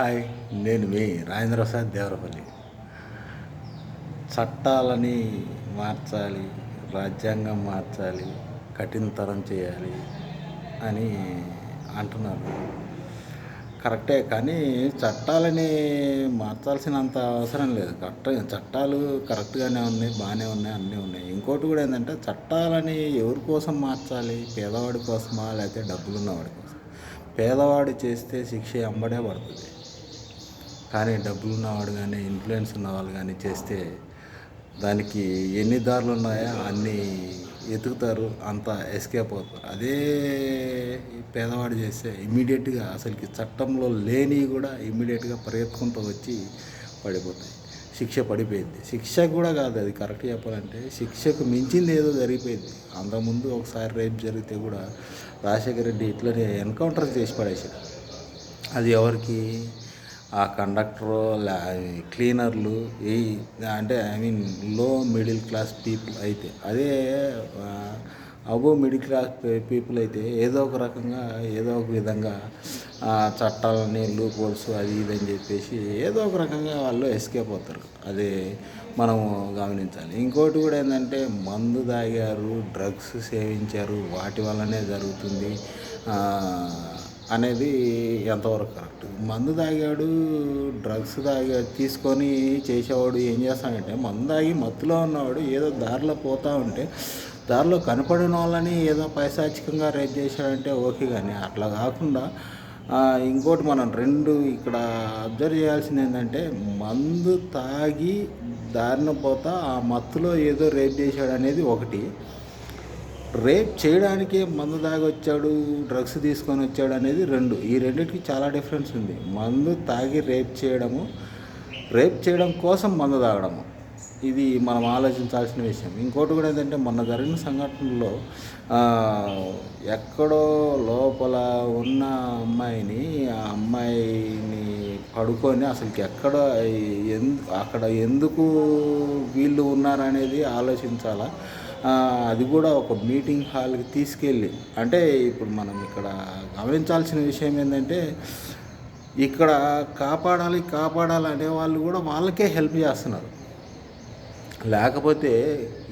Hi నేను మీ రాజేంద్ర ప్రసాద్ దేవరపల్లి. చట్టాలని మార్చాలి రాజ్యాంగం మార్చాలి కఠినతరం చేయాలి అని అంటున్నారు. కరెక్టే కానీ చట్టాలని మార్చాల్సినంత అవసరం లేదు. కరెక్ట్ చట్టాలు కరెక్ట్గానే ఉన్నాయి బాగానే ఉన్నాయి అన్నీ ఉన్నాయి. ఇంకోటి కూడా ఏంటంటే చట్టాలని ఎవరి కోసం మార్చాలి? పేదవాడి కోసమా లేకపోతే డబ్బులు ఉన్నవాడి కోసం? పేదవాడు చేస్తే శిక్ష ఎంబడే పడుతుంది. కానీ డబ్బులు ఉన్నవాడు కానీ ఇన్ఫ్లుయెన్స్ ఉన్నవాళ్ళు కానీ చేస్తే దానికి ఎన్ని దారులు ఉన్నాయో అన్ని ఎతుకుతారు అంత ఎస్కేప్ అవుతారు. అదే పేదవాడు చేస్తే ఇమీడియట్గా అసలుకి చట్టంలో లేని కూడా ఇమీడియట్గా పరిగెత్తుకుంటూ వచ్చి పడిపోతాయి. శిక్ష పడిపోయింది. శిక్ష కూడా కాదు అది కరెక్ట్ చెప్పాలంటే శిక్షకు మించింది ఏదో జరిగిపోయింది. అంతకుముందు ఒకసారి రేప్ జరిగితే కూడా రాజశేఖర రెడ్డి ఇట్లనే ఎన్కౌంటర్ చేసి పడేసాడు అది ఎవరికి? ఆ కండక్టరు క్లీనర్లు ఏ అంటే ఐ మీన్లో మిడిల్ క్లాస్ పీపుల్ అయితే అదే అబో మిడిల్ క్లాస్ పీపుల్ అయితే ఏదో ఒక రకంగా ఏదో ఒక విధంగా చట్టాలని లూపోల్స్ అది ఇది అని చెప్పేసి ఏదో ఒక రకంగా వాళ్ళు ఎస్కేప్ అవుతారు. అది మనం గమనించాలి. ఇంకోటి కూడా ఏంటంటే మందు తాగారు డ్రగ్స్ సేవించారు వాటి వల్లనే జరుగుతుంది. అనేది ఎంతవరకు కరెక్ట్? మందు తాగాడు డ్రగ్స్ తాగా తీసుకొని చేసేవాడు ఏం చేస్తాడంటే మందు తాగి మత్తులో ఉన్నవాడు ఏదో దారిలో పోతూ ఉంటే దారిలో కనపడిన వాళ్ళని ఏదో పైశాచికంగా రేప్ చేశాడంటే ఓకే కానీ అట్లా కాకుండా ఇంకోటి మనం రెండు ఇక్కడ అబ్జర్వ్ చేయాల్సింది ఏంటంటే మందు తాగి దారిన పోతా ఆ మత్తులో ఏదో రేప్ చేశాడు అనేది ఒకటి. రేప్ చేయడానికే మందు తాగి వచ్చాడు డ్రగ్స్ తీసుకొని వచ్చాడు అనేది రెండు. ఈ రెండింటికి చాలా డిఫరెన్స్ ఉంది. మందు తాగి రేప్ చేయడము రేప్ చేయడం కోసం మందు తాగడము. ఇది మనం ఆలోచించాల్సిన విషయం. ఇంకోటి కూడా ఏంటంటే మొన్న జరిగిన సంఘటనలో ఎక్కడో లోపల ఉన్న అమ్మాయిని ఆ అమ్మాయిని పడుకొని అసలుకి ఎక్కడ ఎందు అక్కడ ఎందుకు వీళ్ళు ఉన్నారనేది ఆలోచించాలా? అది కూడా ఒక మీటింగ్ హాల్కి తీసుకెళ్ళి అంటే ఇప్పుడు మనం ఇక్కడ గమనించాల్సిన విషయం ఏంటంటే ఇక్కడ కాపాడాలి కాపాడాలి అనే వాళ్ళు కూడా వాళ్ళకే హెల్ప్ చేస్తున్నారు. లేకపోతే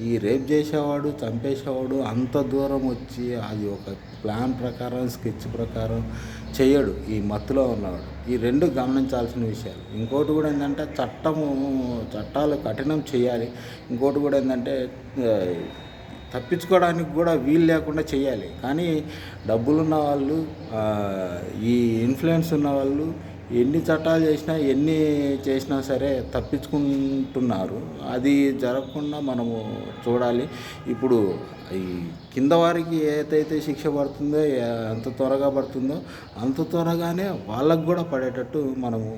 ఈ రేప్ చేసేవాడు చంపేసేవాడు అంత దూరం వచ్చి అది ఒక ప్లాన్ ప్రకారం స్కెచ్ ప్రకారం చేయడు ఈ మత్తులో ఉన్నవాడు. ఈ రెండు గమనించాల్సిన విషయాలు. ఇంకోటి కూడా ఏంటంటే చట్టము చట్టాలు కఠినం చేయాలి. ఇంకోటి కూడా ఏంటంటే తప్పించుకోవడానికి కూడా వీలు లేకుండా చేయాలి. కానీ డబ్బులున్న వాళ్ళు ఈ ఇన్ఫ్లుయెన్స్ ఉన్న వాళ్ళు ఎన్ని చట్టాలు చేసినా ఎన్ని చేసినా సరే తప్పించుకుంటున్నారు. అది జరగకుండా మనము చూడాలి. ఇప్పుడు ఈ కింద వారికి ఏదైతే శిక్ష పడుతుందో ఎంత త్వరగా పడుతుందో అంత త్వరగానే వాళ్ళకు కూడా పడేటట్టు మనము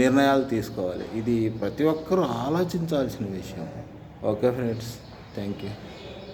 నిర్ణయాలు తీసుకోవాలి. ఇది ప్రతి ఒక్కరూ ఆలోచించాల్సిన విషయం. Okay friends thank you